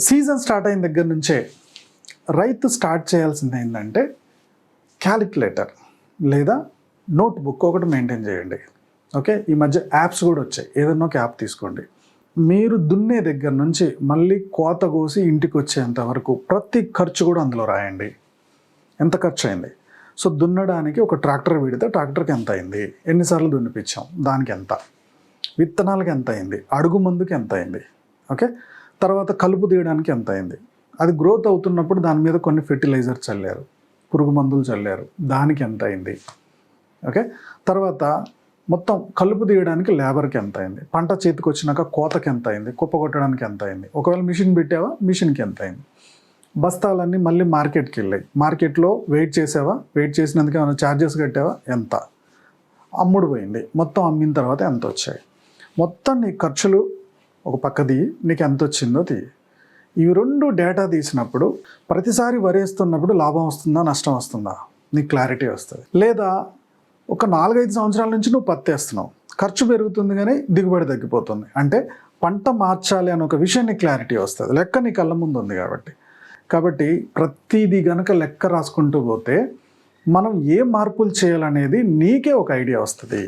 Season start అయిన దగ్గర నుంచే రైతు స్టార్ట్ చేయాల్సింది ఏంటంటే క్యాలిక్యులేటర్ లేదా నోట్బుక్ ఒకటి మెయింటైన్ చేయండి. ఓకే? ఈ మధ్య యాప్స్ కూడా వచ్చాయి. ఏదన్నా ఒక యాప్ తీసుకోండి. మీరు దున్నే దగ్గర నుంచి మళ్ళీ కోత కోసి ఇంటికి వచ్చేంత వరకు ప్రతి ఖర్చు కూడా అందులో రాయండి. ఎంత ఖర్చు అయింది? సో దున్నడానికి ఒక ట్రాక్టర్ పెడితే ట్రాక్టర్కి ఎంత అయింది? ఎన్నిసార్లు దున్నిపించాం? దానికి ఎంత? విత్తనాలకి ఎంత అయింది? అడుగు మందుకి ఎంత అయింది? ఓకే? తర్వాత కలుపు తీయడానికి ఎంత అయింది? అది గ్రోత్ అవుతున్నప్పుడు దాని మీద కొన్ని ఫెర్టిలైజర్ చల్లారు పురుగు మందులు చల్లారు దానికి ఎంత అయింది? ఓకే? తర్వాత మొత్తం కలుపు తీయడానికి లేబర్కి ఎంత అయింది? పంట చేతికి వచ్చినాక కోతకి ఎంత అయింది? కుప్ప కొట్టడానికి ఎంత అయింది? ఒకవేళ మిషన్ పెట్టావా? మిషన్కి ఎంత అయింది? బస్తాలన్నీ మళ్ళీ మార్కెట్కి వెళ్ళాయి. మార్కెట్లో వెయిట్ చేసావా? వెయిట్ చేసినందుకు ఏమైనా ఛార్జెస్ కట్టావా? ఎంత? అమ్ముడు పోయింది. మొత్తం అమ్మిన తర్వాత ఎంత వచ్చాయి? మొత్తం నీ ఖర్చులు ఒక పక్క తీయి నీకు ఎంత వచ్చిందో తీయి ఇవి రెండు డేటా తీసినప్పుడు ప్రతిసారి వరేస్తున్నప్పుడు లాభం వస్తుందా నష్టం వస్తుందా? నీకు క్లారిటీ వస్తుంది. లేదా ఒక నాలుగైదు సంవత్సరాల నుంచి నువ్వు పత్తి వేస్తున్నావు ఖర్చు పెరుగుతుంది కానీ దిగుబడి తగ్గిపోతుంది. అంటే పంట మార్చాలి అనే ఒక విషయాన్ని క్లారిటీ వస్తుంది. లెక్క నీ కళ్ళ ముందు ఉంది కాబట్టి. కాబట్టి ప్రతిదీ గనక లెక్క రాసుకుంటూ పోతే మనం ఏ మార్పులు చేయాలనేది నీకే ఒక ఐడియా వస్తుంది.